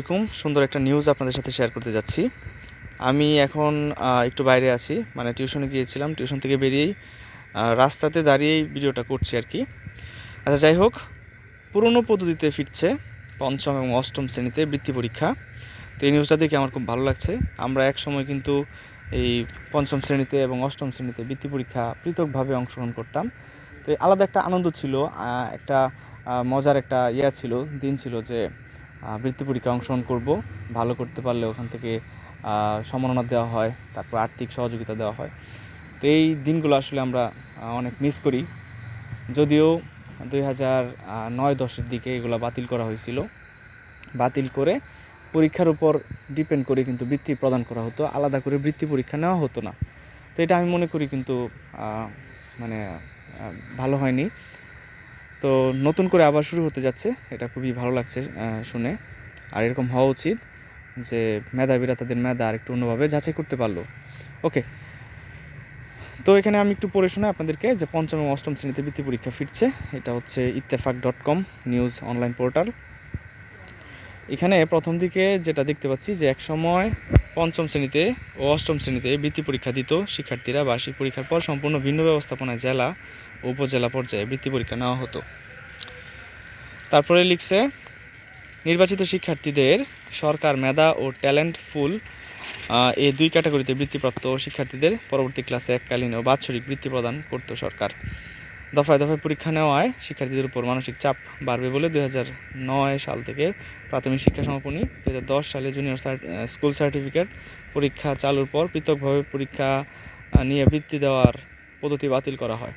এরকম সুন্দর একটা নিউজ আপনাদের সাথে শেয়ার করতে যাচ্ছি। আমি এখন একটু বাইরে আছি। মানে টিউশনে গিয়েছিলাম টিউশন থেকে বেরিয়েই রাস্তাতে দাঁড়িয়েই ভিডিওটা করছি আর কি। আচ্ছা যাই হোক, পুরনো পদ্ধতিতে ফিরছে পঞ্চম এবং অষ্টম শ্রেণীতে বৃত্তি পরীক্ষা। তো এই নিউজটা দেখে আমার খুব ভালো লাগছে। আমরা এক সময় কিন্তু এই পঞ্চম শ্রেণীতে এবং অষ্টম শ্রেণীতে বৃত্তি পরীক্ষা পৃথকভাবে অংশগ্রহণ করতাম। তো আলাদা একটা আনন্দ ছিল একটা মজার একটা ইয়া ছিল, দিন ছিল যে বৃত্তি পরীক্ষা অংশগ্রহণ করব। ভালো করতে পারলে ওখান থেকে সম্মাননা দেওয়া হয়, তারপর আর্থিক সহযোগিতা দেওয়া হয়। তো এই দিনগুলো আসলে আমরা অনেক মিস করি। যদিও দুই হাজার নয় দশের দিকে এগুলো বাতিল করা হয়েছিল। বাতিল করে পরীক্ষার উপর ডিপেন্ড করে কিন্তু বৃত্তি প্রদান করা হতো। আলাদা করে বৃত্তি পরীক্ষা নেওয়া হতো না। তো এটা আমি মনে করি কিন্তু মানে ভালো হয়নি। তো নতুন করে আবার শুরু হতে যাচ্ছে। এটা খুবই ভালো লাগছে শুনে। আর এরকম হওয়া উচিত যে মেধাবীরা তাদের মেধা আর একটু অন্যভাবে যাচাই করতে পারল। ওকে। তো এখানে আমি একটু পড়ে শোনাই আপনাদেরকে যে পঞ্চম এবং অষ্টম শ্রেণীতে বৃত্তি পরীক্ষা ফিরছে। এটা হচ্ছে Ittefaq dot com news online portal. এখানে প্রথম দিকে যেটা দেখতে পাচ্ছি যে এক সময় পঞ্চম শ্রেণীতে ও অষ্টম শ্রেণীতে বৃত্তি পরীক্ষা দিত শিক্ষার্থীরা বার্ষিক পরীক্ষার পর সম্পূর্ণ ভিন্ন ব্যবস্থাপনায় জেলা ও উপজেলা পর্যায়ে বৃত্তি পরীক্ষা নেওয়া হতো। তারপরে লিখছে, নির্বাচিত শিক্ষার্থীদের সরকার মেধা ও ট্যালেন্ট ফুল এই দুই ক্যাটাগরিতে বৃত্তিপ্রাপ্ত শিক্ষার্থীদের পরবর্তী ক্লাসে এককালীন ও বাৎসরিক বৃত্তি প্রদান করত সরকার। দফায় দফায় পরীক্ষা নেওয়ায় শিক্ষার্থীদের উপর মানসিক চাপ বাড়বে বলে দুই নয় সাল থেকে প্রাথমিক শিক্ষা সমাপনী দু হাজার দশ সালে জুনিয়র স্কুল সার্টিফিকেট পরীক্ষা চালুর পর পৃথকভাবে পরীক্ষা নিয়ে বৃত্তি দেওয়ার পদ্ধতি বাতিল করা হয়।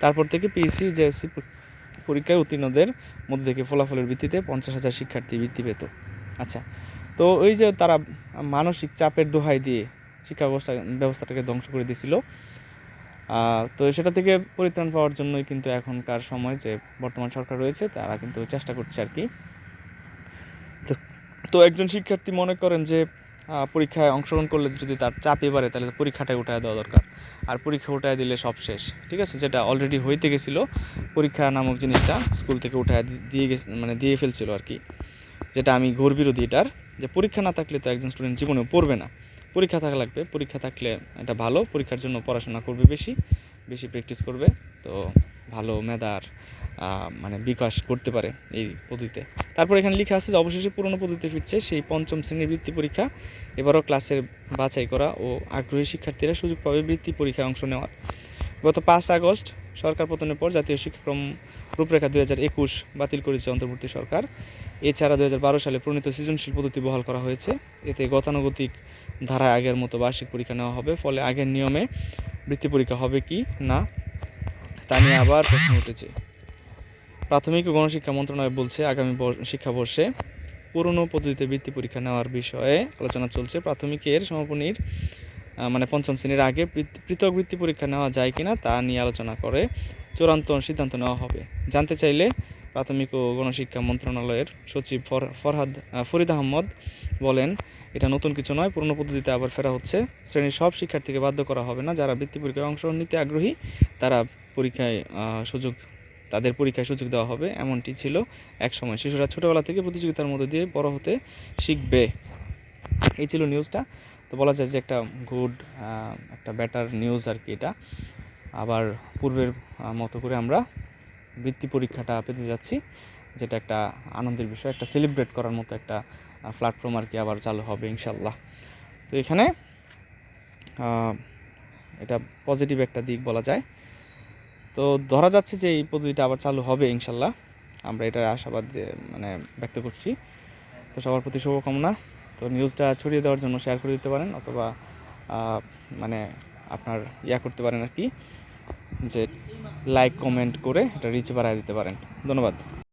তারপর থেকে পিএসসি জেএসসি পরীক্ষায় উত্তীর্ণদের মধ্যে থেকে ফলাফলের ভিত্তিতে পঞ্চাশ হাজার শিক্ষার্থী বৃত্তি পেত। আচ্ছা তো ওই যে তারা মানসিক চাপের দোহাই দিয়ে শিক্ষা ব্যবস্থা ব্যবস্থাটাকে ধ্বংস করে দিয়েছিল তো সেটা থেকে পরিত্রাণ পাওয়ার জন্যই কিন্তু এখনকার সময় যে বর্তমান সরকার রয়েছে, তারা কিন্তু চেষ্টা করছে আর কি। তো- একজন শিক্ষার্থী মনে করেন যে পরীক্ষায় অংশগ্রহণ করলে যদি তার চাপ এবারে তাহলে পরীক্ষাটাই উঠায় দেওয়া দরকার। আর পরীক্ষা উঠায় দিলে সব শেষ, ঠিক আছে? যেটা অলরেডি হইতে গেছিল, পরীক্ষা নামক জিনিসটা স্কুল থেকে উঠায় দিয়ে গেছে মানে দিয়ে ফেলছিল আর কি। যেটা আমি ঘোর বিরোধী এটার, যে পরীক্ষা না থাকলে তো একজন স্টুডেন্ট জীবনেও পড়বে না। পরীক্ষা থাকা লাগবে। পরীক্ষা থাকলে এটা ভালো, পরীক্ষার জন্য পড়াশোনা করবে বেশি বেশি প্র্যাকটিস করবে, তো ভালো মেধার মানে বিকাশ করতে পারে এই পদ্ধতিতে। তারপর এখানে লেখা আছে যে, অবশেষে পুরনো পদ্ধতিতে ফিরছে সেই পঞ্চম শ্রেণির বৃত্তি পরীক্ষা। এবারও ক্লাসের বাছাই করা ও আগ্রহী শিক্ষার্থীরা সুযোগ পাবে বৃত্তি পরীক্ষায় অংশ নেওয়ার। গত পাঁচ আগস্ট সরকার পতনের পর জাতীয় শিক্ষাক্রম রূপরেখা দুই হাজার একুশ বাতিল করেছে অন্তর্বর্তী সরকার। এছাড়া দুই হাজার বারো সালে প্রণীত সৃজনশীল পদ্ধতি বহাল করা হয়েছে। এতে গতানুগতিক ধারায় আগের মতো বার্ষিক পরীক্ষা নেওয়া হবে, ফলে আগের নিয়মে বৃত্তি পরীক্ষা হবে কি না, তা নিয়ে আবার প্রশ্ন উঠেছে। প্রাথমিক ও গণশিক্ষা মন্ত্রণালয় বলছে, আগামী বর- শিক্ষাবর্ষে পুরনো পদ্ধতিতে বৃত্তি পরীক্ষা নেওয়ার বিষয়ে আলোচনা চলছে। প্রাথমিকের সমাপনীর মানে পঞ্চম শ্রেণির আগে পৃথক বৃত্তি পরীক্ষা নেওয়া যায় কিনা তা নিয়ে আলোচনা করে চূড়ান্ত সিদ্ধান্ত নেওয়া হবে। জানতে চাইলে প্রাথমিক ও গণশিক্ষা মন্ত্রণালয়ের সচিব ফর- ফরহাদ ফরিদ আহমদ বলেন এটা নতুন কিছু নয়, পুরনো পদ্ধতিতে আবার ফেরা হচ্ছে। শ্রেণির সব শিক্ষার্থীকে বাধ্য করা হবে না। যারা বৃত্তি পরীক্ষায় অংশ নিতে আগ্রহী, তারা পরীক্ষায় সুযোগ, তাদের পরীক্ষায় সুযোগ দেওয়া হবে। এমনটি ছিল এক সময় শিশুরা ছোটবেলা থেকে প্রতিযোগিতার মধ্যে দিয়ে বড় হতে শিখবে। এই ছিল নিউজটা। তো বলা যায় যে একটা গুড একটা ব্যাটার নিউজ আর কি এটা। আবার পূর্বের মতো করে আমরা বৃত্তি পরীক্ষাটা পেতে যাচ্ছি, যেটা একটা আনন্দের বিষয়, একটা সেলিব্রেট করার মতো একটা প্ল্যাটফর্ম আর কি আবার চালু হবে ইনশাল্লাহ তো এখানে এটা পজিটিভ একটা দিক বলা যায়। তো ধরা যাচ্ছে যে এই পদ্ধতিটা আবার চালু হবে ইনশাল্লাহ আমরা এটার আশাবাদ মানে ব্যক্ত করছি। তো সবার প্রতি শুভকামনা। তো নিউজটা ছড়িয়ে দেওয়ার জন্য শেয়ার করে দিতে পারেন, অথবা মানে আপনার ইয়া করতে পারেন আর কি, যে লাইক কমেন্ট করে এটা রিচ বাড়ায় দিতে পারেন। ধন্যবাদ।